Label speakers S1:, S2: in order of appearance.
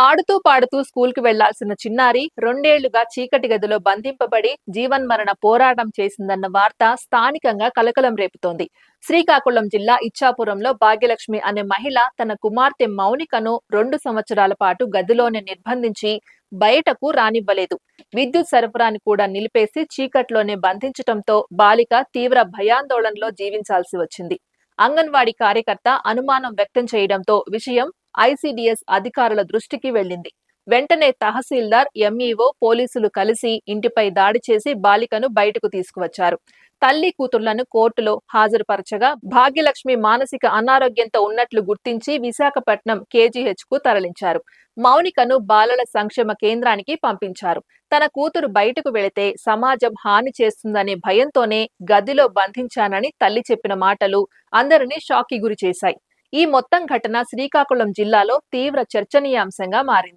S1: ఆడుతూ పాడుతూ స్కూల్కు వెళ్ళాల్సిన చిన్నారి రెండేళ్ళుగా చీకటి గదిలో బంధింపబడి జీవన్మరణ పోరాటం చేసిందన్న వార్త స్థానికంగా కలకలం రేపుతోంది. శ్రీకాకుళం జిల్లా ఇచ్చాపురంలో భాగ్యలక్ష్మి అనే మహిళ తన కుమార్తె మౌనికను రెండు సంవత్సరాల పాటు గదిలోనే నిర్బంధించి బయటకు రానివ్వలేదు. విద్యుత్ సరఫరాని కూడా నిలిపేసి చీకట్లోనే బంధించటంతో బాలిక తీవ్ర భయాందోళనలో జీవించాల్సి వచ్చింది. అంగన్వాడీ కార్యకర్త అనుమానం వ్యక్తం చేయడంతో విషయం ఐసీడీఎస్ అధికారుల దృష్టికి వెళ్ళింది వెంటనే తహసీల్దార్ ఎంఈఓ పోలీసులు కలిసి ఇంటిపై దాడి చేసి బాలికను బయటకు తీసుకువచ్చారు. తల్లి కూతుర్లను కోర్టులో హాజరుపరచగా భాగ్యలక్ష్మి మానసిక అనారోగ్యంతో ఉన్నట్లు గుర్తించి విశాఖపట్నం కేజీహెచ్కు తరలించారు. మౌనికను బాలల సంక్షేమ కేంద్రానికి పంపించారు. తన కూతురు బయటకు వెళితే సమాజం హాని చేస్తుందనే భయంతోనే గదిలో బంధించానని తల్లి చెప్పిన మాటలు అందరినీ షాకి గురి చేశాయి ఈ మొత్తం ఘటన శ్రీకాకుళం జిల్లాలో తీవ్ర చర్చనీయాంశంగా మారింది.